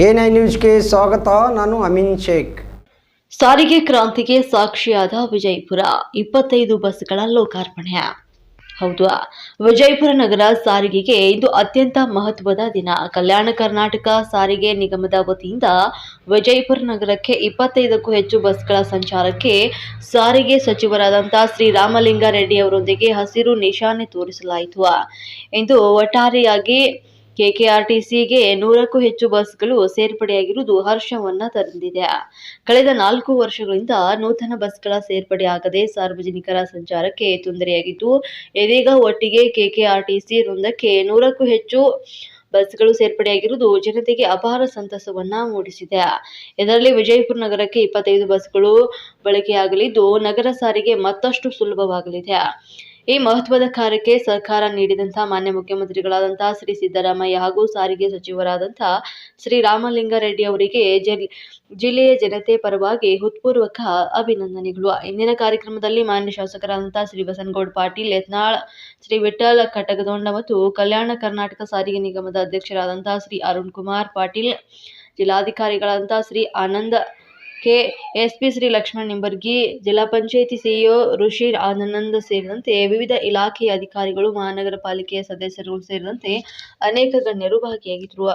A nine ನ್ಯೂಸ್ಗೆ ಸ್ವಾಗತ, ನಾನು ಅಮೀನ್ ಶೇಖ್. ಸಾರಿಗೆ ಕ್ರಾಂತಿಗೆ ಸಾಕ್ಷಿಯಾದ ವಿಜಯಪುರ, ಇಪ್ಪತ್ತೈದು ಬಸ್ಗಳ ಲೋಕಾರ್ಪಣೆ. ಹೌದು, ವಿಜಯಪುರ ನಗರ ಸಾರಿಗೆಗೆ ಇದು ಅತ್ಯಂತ ಮಹತ್ವದ ದಿನ. ಕಲ್ಯಾಣ ಕರ್ನಾಟಕ ಸಾರಿಗೆ ನಿಗಮದ ವತಿಯಿಂದ ವಿಜಯಪುರ ನಗರಕ್ಕೆ ಇಪ್ಪತ್ತೈದಕ್ಕೂ ಹೆಚ್ಚು ಬಸ್ಗಳ ಸಂಚಾರಕ್ಕೆ ಸಾರಿಗೆ ಸಚಿವರಾದಂತಹ ಶ್ರೀ ರಾಮಲಿಂಗಾರೆಡ್ಡಿ ಅವರೊಂದಿಗೆ ಹಸಿರು ನಿಶಾನೆ ತೋರಿಸಲಾಯಿತು. ಇಂದು ಒಟ್ಟಾರೆಯಾಗಿ ಕೆಕೆಆರ್ಟಿಸಿಗೆ ನೂರಕ್ಕೂ ಹೆಚ್ಚು ಬಸ್ಗಳು ಸೇರ್ಪಡೆಯಾಗಿರುವುದು ಹರ್ಷವನ್ನ ತಂದಿದೆ. ಕಳೆದ ನಾಲ್ಕು ವರ್ಷಗಳಿಂದ ನೂತನ ಬಸ್ಗಳ ಸೇರ್ಪಡೆಯಾಗದೆ ಸಾರ್ವಜನಿಕರ ಸಂಚಾರಕ್ಕೆ ತೊಂದರೆಯಾಗಿದ್ದು, ಇದೀಗ ಒಟ್ಟಿಗೆ ಕೆಕೆಆರ್ಟಿಸಿ ವೃಂದಕ್ಕೆ ನೂರಕ್ಕೂ ಹೆಚ್ಚು ಬಸ್ಗಳು ಸೇರ್ಪಡೆಯಾಗಿರುವುದು ಜನತೆಗೆ ಅಪಾರ ಸಂತಸವನ್ನ ಮೂಡಿಸಿದೆ. ಇದರಲ್ಲಿ ವಿಜಯಪುರ ನಗರಕ್ಕೆ ಇಪ್ಪತ್ತೈದು ಬಸ್ಗಳು ಬಳಕೆಯಾಗಲಿದ್ದು, ನಗರ ಸಾರಿಗೆ ಮತ್ತಷ್ಟು ಸುಲಭವಾಗಲಿದೆ. ಈ ಮಹತ್ವದ ಕಾರ್ಯಕ್ಕೆ ಸಹಕಾರ ನೀಡಿದಂತಹ ಮಾನ್ಯ ಮುಖ್ಯಮಂತ್ರಿಗಳಾದಂತಹ ಶ್ರೀ ಸಿದ್ದರಾಮಯ್ಯ ಹಾಗೂ ಸಾರಿಗೆ ಸಚಿವರಾದಂತಹ ಶ್ರೀ ರಾಮಲಿಂಗಾರೆಡ್ಡಿ ಅವರಿಗೆ ಜಲ್- ಜಿಲ್ಲೆಯ ಜನತೆ ಪರವಾಗಿ ಹೃತ್ಪೂರ್ವಕ ಅಭಿನಂದನೆಗಳು. ಇಂದಿನ ಕಾರ್ಯಕ್ರಮದಲ್ಲಿ ಮಾನ್ಯ ಶಾಸಕರಾದಂತಹ ಶ್ರೀ ಬಸನಗೌಡ ಪಾಟೀಲ್, ಯತ್ನಾಳ್, ಶ್ರೀ ವಿಠಲ್ ಕಟಗದೊಂಡ ಮತ್ತು ಕಲ್ಯಾಣ ಕರ್ನಾಟಕ ಸಾರಿಗೆ ನಿಗಮದ ಅಧ್ಯಕ್ಷರಾದಂತಹ Shri Arun Kumar Patil ಜಿಲ್ಲಾಧಿಕಾರಿಗಳಾದಂತಹ Shri Anand K S P Shri Lakshman Nimbargi, ಜಿಲ್ಲಾ ಪಂಚಾಯಿತಿ ಸಿಇಒ ಋಷಿ ಆನಂದ್ ಸೇರಿದಂತೆ ವಿವಿಧ ಇಲಾಖೆಯ ಅಧಿಕಾರಿಗಳು ಮಹಾನಗರ ಪಾಲಿಕೆಯ ಸದಸ್ಯರು ಸೇರಿದಂತೆ ಅನೇಕ ಗಣ್ಯರು ಭಾಗಿಯಾಗಿದ್ದರು